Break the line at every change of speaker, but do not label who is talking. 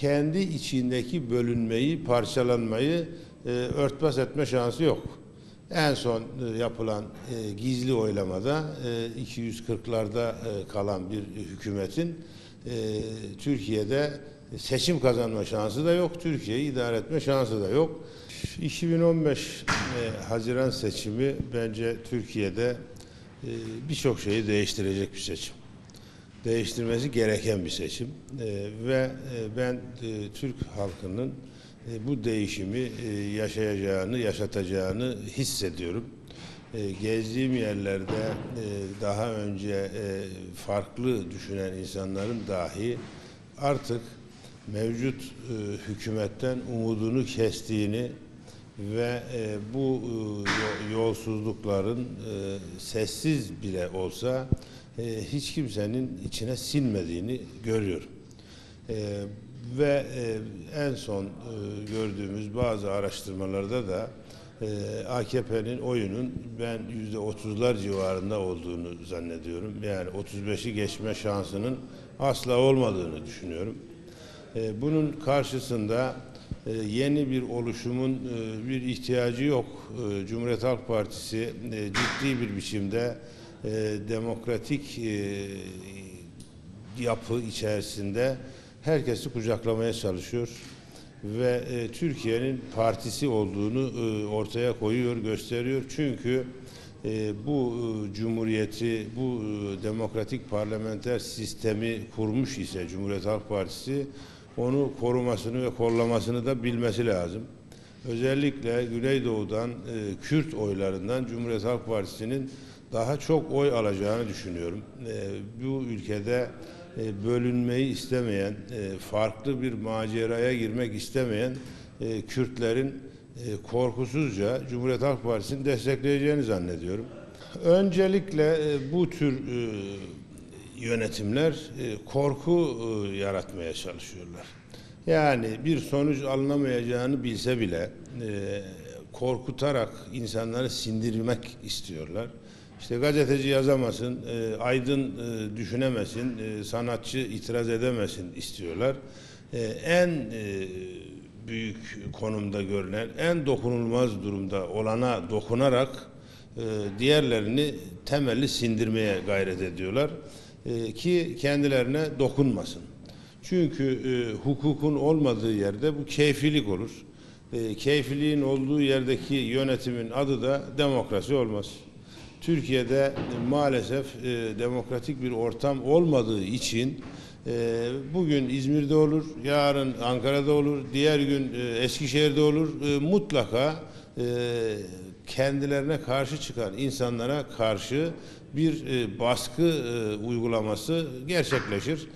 kendi içindeki bölünmeyi, parçalanmayı e, örtbas etme şansı yok. En son e, yapılan e, gizli oylamada e, 240'larda e, kalan bir hükümetin e, Türkiye'de seçim kazanma şansı da yok, Türkiye'yi idare etme şansı da yok. 2015 e, Haziran seçimi bence Türkiye'de e, birçok şeyi değiştirecek bir seçim değiştirmesi gereken bir seçim Ee, ve e, ben e, Türk halkının e, bu değişimi yaşayacağını, yaşatacağını hissediyorum. Gezdiğim yerlerde daha önce farklı düşünen insanların dahi artık mevcut hükümetten umudunu kestiğini ve bu yo- yolsuzlukların sessiz bile olsa e, hiç kimsenin içine sinmediğini görüyorum. E, ve e, en son e, gördüğümüz bazı araştırmalarda da e, AKP'nin oyunun ben yüzde otuzlar civarında olduğunu zannediyorum. Yani 35'i geçme şansının asla olmadığını düşünüyorum. E, Bunun karşısında e, yeni bir oluşumun e, bir ihtiyacı yok. E, Cumhuriyet Halk Partisi e, ciddi bir biçimde e, demokratik e, yapı içerisinde herkesi kucaklamaya çalışıyor ve e, Türkiye'nin partisi olduğunu e, ortaya koyuyor, gösteriyor. Çünkü e, bu e, cumhuriyeti, bu e, demokratik parlamenter sistemi kurmuş ise Cumhuriyet Halk Partisi onu korumasını ve kollamasını da bilmesi lazım. Özellikle Güneydoğu'dan, e, Kürt oylarından Cumhuriyet Halk Partisi'nin daha çok oy alacağını düşünüyorum. E, bu ülkede e, bölünmeyi istemeyen, e, farklı bir maceraya girmek istemeyen e, Kürtlerin e, korkusuzca Cumhuriyet Halk Partisi'ni destekleyeceğini zannediyorum. Öncelikle bu tür yönetimler korku yaratmaya çalışıyorlar. Yani bir sonuç alınamayacağını bilse bile korkutarak insanları sindirmek istiyorlar. İşte gazeteci yazamasın, e, aydın e, düşünemesin, e, sanatçı itiraz edemesin istiyorlar. E, en e, büyük konumda görünen, en dokunulmaz durumda olana dokunarak e, diğerlerini temelli sindirmeye gayret ediyorlar E, ki kendilerine dokunmasın. Çünkü e, hukukun olmadığı yerde bu keyfilik olur. E, keyfiliğin olduğu yerdeki yönetimin adı da demokrasi olmaz. Türkiye'de e, maalesef e, demokratik bir ortam olmadığı için e, bugün İzmir'de olur, yarın Ankara'da olur, diğer gün e, Eskişehir'de olur. E, mutlaka e, kendilerine karşı çıkan insanlara karşı bir e, baskı e, uygulaması gerçekleşir.